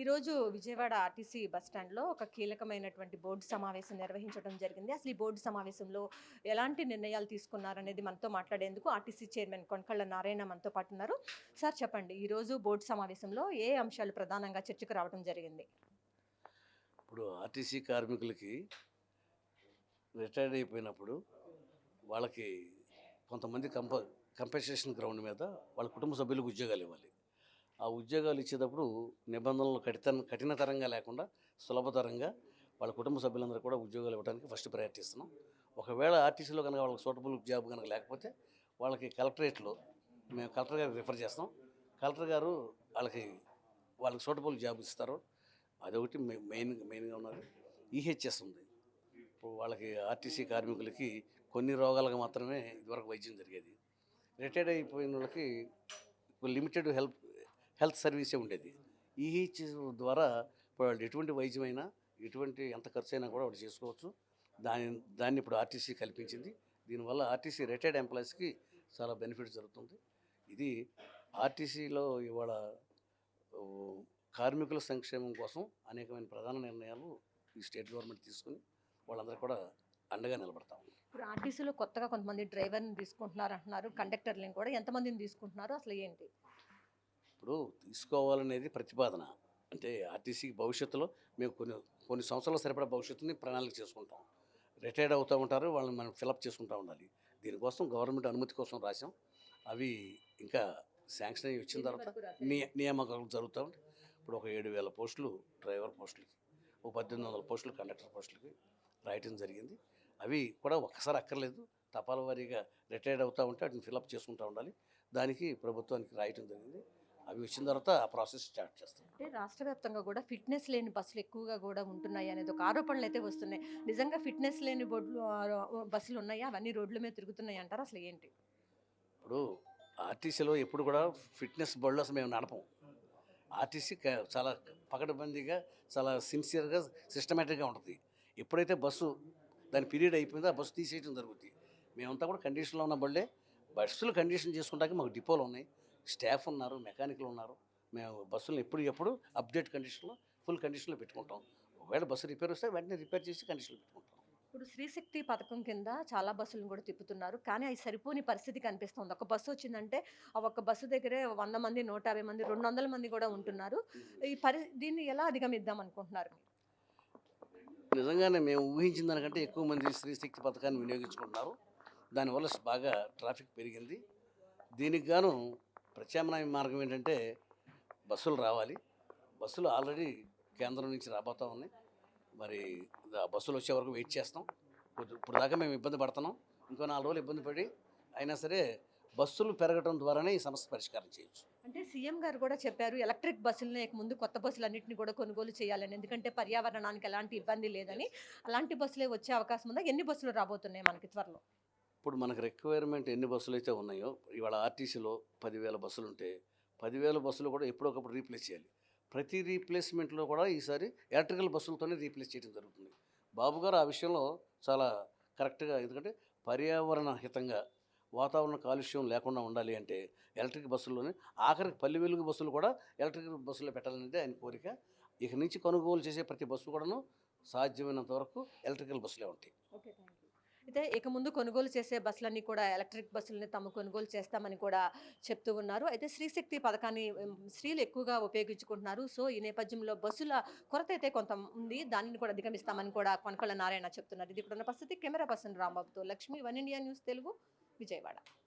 ఈరోజు Vijayawada RTC bus స్టాండ్లో ఒక కీలకమైనటువంటి బోర్డు సమావేశం నిర్వహించడం జరిగింది. అసలు ఈ బోర్డు సమావేశంలో ఎలాంటి నిర్ణయాలు తీసుకున్నారనేది మనతో మాట్లాడేందుకు ఆర్టీసీ చైర్మన్ కొనకళ్ళ నారాయణ మనతో పాటు ఉన్నారు. సార్ చెప్పండి ఈరోజు బోర్డు సమావేశంలో ఏ అంశాలు ప్రధానంగా చర్చకు రావడం జరిగింది? ఇప్పుడు ఆర్టీసీ కార్మికులకి రిటైర్డ్ అయిపోయినప్పుడు వాళ్ళకి కొంతమంది కంప కంపెన్సేషన్ గ్రౌండ్ మీద వాళ్ళ కుటుంబ సభ్యులకు ఉద్యోగాలు ఇవ్వాలి. ఆ ఉద్యోగాలు ఇచ్చేటప్పుడు నిబంధనలు కఠిన కఠినతరంగా లేకుండా సులభతరంగా వాళ్ళ కుటుంబ సభ్యులందరూ కూడా ఉద్యోగాలు ఇవ్వడానికి ఫస్ట్ ప్రయారిటీ ఇస్తున్నాం. ఒకవేళ ఆర్టీసీలో కనుక వాళ్ళకి సూటబుల్ జాబ్ కనుక లేకపోతే వాళ్ళకి కలెక్టరేట్లో మేము కలెక్టర్ గారికి రిఫర్ చేస్తాం. కలెక్టర్ గారు వాళ్ళకి వాళ్ళకి సూటబుల్ జాబ్ ఇస్తారు. అదొకటి మెయిన్ మెయిన్గా ఉన్నది. ఈహెచ్ఎస్ ఉంది. ఇప్పుడు వాళ్ళకి ఆర్టీసీ కార్మికులకి కొన్ని రోగాలకు మాత్రమే ఇదివరకు వైద్యం జరిగేది. రిటైర్డ్ అయిపోయిన వాళ్ళకి లిమిటెడ్ హెల్ప్ హెల్త్ సర్వీసే ఉండేది. ఈహెచ్ ద్వారా ఇప్పుడు వాళ్ళు ఎటువంటి వైద్యమైనా ఎటువంటి ఎంత ఖర్చు అయినా కూడా వాళ్ళు చేసుకోవచ్చు. దాని దాన్ని ఇప్పుడు ఆర్టీసీ కల్పించింది. దీనివల్ల ఆర్టీసీ రిటైర్డ్ ఎంప్లాయీస్కి చాలా బెనిఫిట్ జరుగుతుంది. ఇది ఆర్టీసీలో ఇవాళ కార్మికుల సంక్షేమం కోసం అనేకమైన ప్రధాన నిర్ణయాలు ఈ స్టేట్ గవర్నమెంట్ తీసుకుని వాళ్ళందరూ కూడా అండగా నిలబడతాం ఇప్పుడు ఆర్టీసీలో కొత్తగా కొంతమంది డ్రైవర్ని తీసుకుంటున్నారు అంటున్నారు కండక్టర్లను కూడా. ఎంతమందిని తీసుకుంటున్నారు? అసలు ఏంటి? ఇప్పుడు తీసుకోవాలనేది ప్రతిపాదన. అంటే ఆర్టీసీకి భవిష్యత్తులో మేము కొన్ని కొన్ని సంవత్సరాల సరిపడా భవిష్యత్తుని ప్రణాళిక చేసుకుంటాం. రిటైర్డ్ అవుతూ ఉంటారు వాళ్ళని మనం ఫిలప్ చేసుకుంటూ ఉండాలి. దీనికోసం గవర్నమెంట్ అనుమతి కోసం రాసాం అవి ఇంకా శాంక్షన్ అయ్యి వచ్చిన తర్వాత నియ నియామకాలు జరుగుతూ ఉంటాయి ఇప్పుడు ఒక ఏడు వేల పోస్టులు డ్రైవర్ పోస్టులకి ఒక పద్దెనిమిది వందల పోస్టులు కండక్టర్ పోస్టులకి రాయటం జరిగింది. అవి కూడా ఒక్కసారి అక్కర్లేదు. తపాల వారీగా రిటైర్డ్ అవుతూ ఉంటే వాటిని ఫిలప్ చేసుకుంటూ ఉండాలి. దానికి ప్రభుత్వానికి రాయటం జరిగింది. అవి వచ్చిన తర్వాత ఆ ప్రాసెస్ స్టార్ట్ చేస్తాం. అంటే రాష్ట్ర వ్యాప్తంగా కూడా ఫిట్నెస్ లేని బస్సులు ఎక్కువగా కూడా ఉంటున్నాయి అనేది ఒక ఆరోపణలు అయితే వస్తున్నాయి. నిజంగా ఫిట్నెస్ లేని బొడ్లు బస్సులు ఉన్నాయా? అవన్నీ రోడ్ల మీద తిరుగుతున్నాయి అంటారు? అసలు ఏంటి? ఇప్పుడు ఆర్టీసీలో ఎప్పుడు కూడా ఫిట్నెస్ అసలు మేము నడపం. ఆర్టీసీ చాలా పకడ్బందీగా చాలా సిన్సియర్గా సిస్టమేటిక్గా ఉంటుంది. ఎప్పుడైతే బస్సు దాని పీరియడ్ అయిపోయిందో ఆ బస్సు తీసేయడం జరుగుతుంది మేమంతా కూడా కండిషన్లో ఉన్న బళ్ళే. బస్సులు కండిషన్ చేసుకుంటాక మాకు డిపోలు ఉన్నాయి. స్టాఫ్ ఉన్నారు మెకానికల్ ఉన్నారు. మేము బస్సులు ఎప్పుడు ఎప్పుడు అప్డేట్ కండిషన్లో ఫుల్ కండిషన్లో పెట్టుకుంటాం. ఒకవేళ బస్సు రిపేర్ వస్తే వెంటనే రిపేర్ చేసి కండిషన్లో పెట్టుకుంటాం. ఇప్పుడు శ్రీశక్తి పథకం కింద చాలా బస్సులను కూడా తిప్పుతున్నారు. కానీ అవి సరిపోని పరిస్థితి కనిపిస్తుంది. ఒక బస్సు వచ్చిందంటే ఆ ఒక్క బస్సు దగ్గరే వంద మంది నూట యాభై మంది రెండు వందల మంది కూడా ఉంటున్నారు. ఈ పరి దీన్ని ఎలా అధిగమిద్దాం అనుకుంటున్నారు? నిజంగానే మేము ఊహించిన దానికంటే ఎక్కువ మంది స్త్రీశక్తి పథకాన్ని వినియోగించుకుంటున్నారు. దానివల్ల బాగా ట్రాఫిక్ పెరిగింది. దీనికి గాను ప్రత్యామ్నాయ మార్గం ఏంటంటే బస్సులు రావాలి. బస్సులు ఆల్రెడీ కేంద్రం నుంచి రాబోతూ ఉన్నాయి. మరి ఆ బస్సులు వచ్చే వరకు వెయిట్ చేస్తాం. కొద్ది- ఇప్పుడు దాకా మేము ఇబ్బంది పడుతున్నాం. ఇంకో నాలుగు రోజులు ఇబ్బంది పడి అయినా సరే బస్సులు పెరగడం ద్వారానే ఈ సమస్య పరిష్కారం చేయొచ్చు. అంటే సీఎం గారు కూడా చెప్పారు ఎలక్ట్రిక్ బస్సులనే ముందు కొత్త బస్సులు అన్నింటినీ కూడా కొనుగోలు చేయాలని. ఎందుకంటే పర్యావరణానికి ఎలాంటి ఇబ్బంది లేదని. అలాంటి బస్సులే వచ్చే అవకాశం ఉందా? ఎన్ని బస్సులు రాబోతున్నాయి మనకి త్వరలో? ఇప్పుడు మనకు రిక్వైర్మెంట్ ఎన్ని బస్సులు అయితే ఉన్నాయో ఇవాళ ఆర్టీసీలో పదివేల బస్సులు ఉంటే పదివేల బస్సులు కూడా ఎప్పుడొకప్పుడు రీప్లేస్ చేయాలి. ప్రతి రీప్లేస్మెంట్లో కూడా ఈసారి ఎలక్ట్రికల్ బస్సులతోనే రీప్లేస్ చేయడం జరుగుతుంది. బాబు గారు ఆ విషయంలో చాలా కరెక్ట్గా ఎందుకంటే పర్యావరణ హితంగా వాతావరణ కాలుష్యం లేకుండా ఉండాలి అంటే ఎలక్ట్రిక్ బస్సుల్లోనే ఆఖరికి పల్లె వెలుగు బస్సులు కూడా ఎలక్ట్రిక్ బస్సులో పెట్టాలనేది ఆయన కోరిక. ఇక నుంచి కొనుగోలు చేసే ప్రతి బస్సు కూడాను సాధ్యమైనంత వరకు ఎలక్ట్రికల్ బస్సులే ఉంటాయి. ఓకే అయితే ఇక ముందు కొనుగోలు చేసే బస్సులన్నీ కూడా ఎలక్ట్రిక్ బస్సులని తాము కొనుగోలు చేస్తామని కూడా చెప్తూ ఉన్నారు. అయితే స్త్రీశక్తి పథకాన్ని స్త్రీలు ఎక్కువగా ఉపయోగించుకుంటున్నారు. సో ఈ నేపథ్యంలో బస్సుల కొరత అయితే కొంత ఉంది. దానిని కూడా అధిగమిస్తామని కూడా కొనకళ్ళ నారాయణ చెప్తున్నారు. ఇది ఇక్కడ ఉన్న పరిస్థితి. Camera person రాంబాబుతో Lakshmi one India news Telugu Vijayawada.